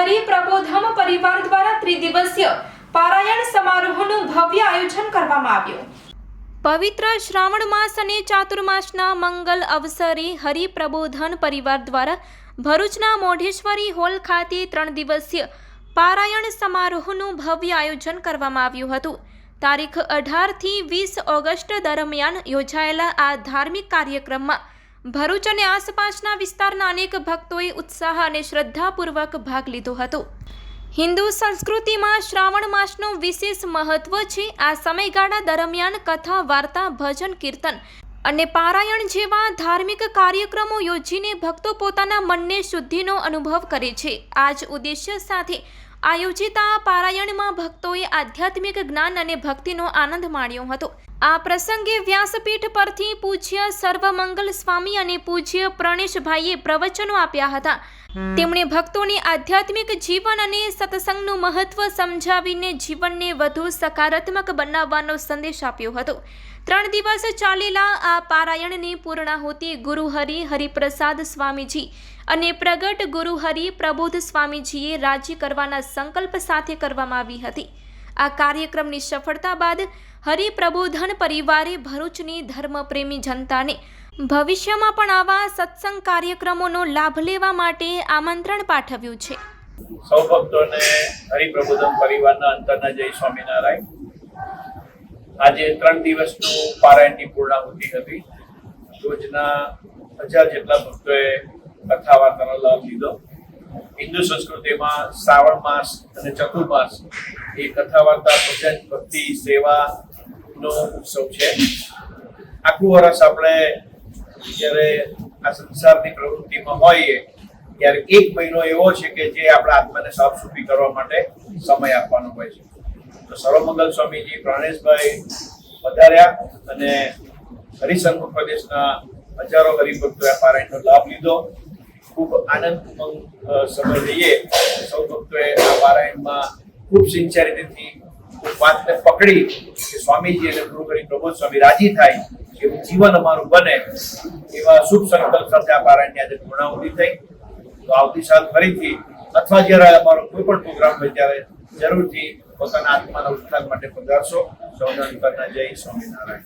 હરિપ્રબોધમ પરિવાર દ્વારા ત્રિદિવસીય પારાયણ સમારોહનું ભવ્ય આયોજન કરવામાં આવ્યું. પવિત્ર શ્રાવણ માસ અને ચાતુર્માસના મંગલ અવસરે હરિપ્રબોધન પરિવાર દ્વારા ભરૂચના મોઢેશ્વરી હોલ ખાતે ત્રણ દિવસીય પારાયણ સમારોહનું ભવ્ય આયોજન કરવામાં આવ્યું હતું. તારીખ અઢારથી વીસ ઓગસ્ટ દરમિયાન યોજાયેલા આ ધાર્મિક કાર્યક્રમમાં ભરૂચ અને આસપાસના વિસ્તારના અનેક ભક્તોએ ઉત્સાહ અને શ્રદ્ધાપૂર્વક ભાગ લીધો હતો. હિન્દુ સંસ્કૃતિમાં શ્રાવણ માસનું વિશેષ મહત્વ છે. આ સમયગાળા દરમિયાન કથા, વાર્તા, ભજન, કીર્તન અને પારાયણ જેવા ધાર્મિક કાર્યક્રમો યોજીને ભક્તો પોતાના મનને શુદ્ધિનો અનુભવ કરે છે. આ જ ઉદ્દેશ્ય સાથે આયોજિત આ પારાયણમાં ભક્તોએ આધ્યાત્મિક જ્ઞાન અને ભક્તિનો આનંદ માણ્યો હતો. આ પ્રસંગે વ્યાસપીઠ પરથી પૂજ્ય સર્વમંગલ સ્વામી અને પૂજ્ય પ્રણેશભાઈએ પ્રવચનો આપ્યા હતા. તેમણે ભક્તોને આધ્યાત્મિક જીવન અને સત્સંગનું મહત્વ સમજાવીને જીવનને વધુ સકારાત્મક બનાવવાનો સંદેશ આપ્યો હતો. ત્રણ દિવસ ચાલેલા આ પારાયણની પૂર્ણાહુતિ ગુરુહરિ હરિપ્રસાદ સ્વામીજી અને પ્રગટ ગુરુહરિ પ્રબોધ સ્વામીજીએ રાજી કરવાના સંકલ્પ સાથે કરવામાં આવી હતી. આ કાર્યક્રમની સફળતા બાદ હરિપ્રબોધન પરિવારે ભરૂચની ધર્મપ્રેમી જનતાને ભવિષ્યમાં પણ આવા સત્સંગ કાર્યક્રમોનો લાભ લેવા માટે આમંત્રણ પાઠવ્યું છે. સૌ ભક્તોને હરિપ્રબોધન પરિવારના અંતરના જય સ્વામિનારાયણ. આજે ત્રણ દિવસનું પારાયણની પૂર્ણાહુતિ હતી. રોજના હજાર જેટલા ભક્તોએ કથા વાર્તાનો લાભ લીધો. હિન્દુ સંસ્કૃતિમાં શ્રાવણ માસ અને ચતુર્માસ એ કથા વાર્તા ભજન, ભક્તિ સેવાનો ઉત્સવ છે. આખું વર્ષ આપણે જ્યારે આ સંસારની પ્રવૃત્તિમાં હોઈએ, ત્યારે એક મહિનો એવો છે કે જે આપણા આત્માને સાફ સુફી કરવા માટે સમય આપવાનો હોય છે. તો સર્વમંગલ સ્વામીજી, પ્રાણેશભાઈ વધાર્યા અને હરિસંઘ પ્રદેશના હજારો હરિભક્તોએ પારાયણનો લાભ લીધો. ખૂબ આનંદ ઉમંગ સમય રહીએ સૌ ભક્તોએ આ પારાયણમાં ખૂબ સિન્સિયરિટીથી વાતને પકડી કે સ્વામીજી અને ગુરુ કરી પ્રબોધ સ્વામી રાજી થાય એવું જીવન અમારું બને, એવા શુભ સંકલ્પ સાથે આ પારાયણની આજે પૂર્ણાહુતિ થઈ. તો આવતી સાલ ફરીથી, અથવા જ્યારે અમારો કોઈ પણ પ્રોગ્રામ હોય ત્યારે જરૂરથી પોતાના આત્માના ઉત્થાન માટે પધારશો. સૌના જય સ્વામિનારાયણ.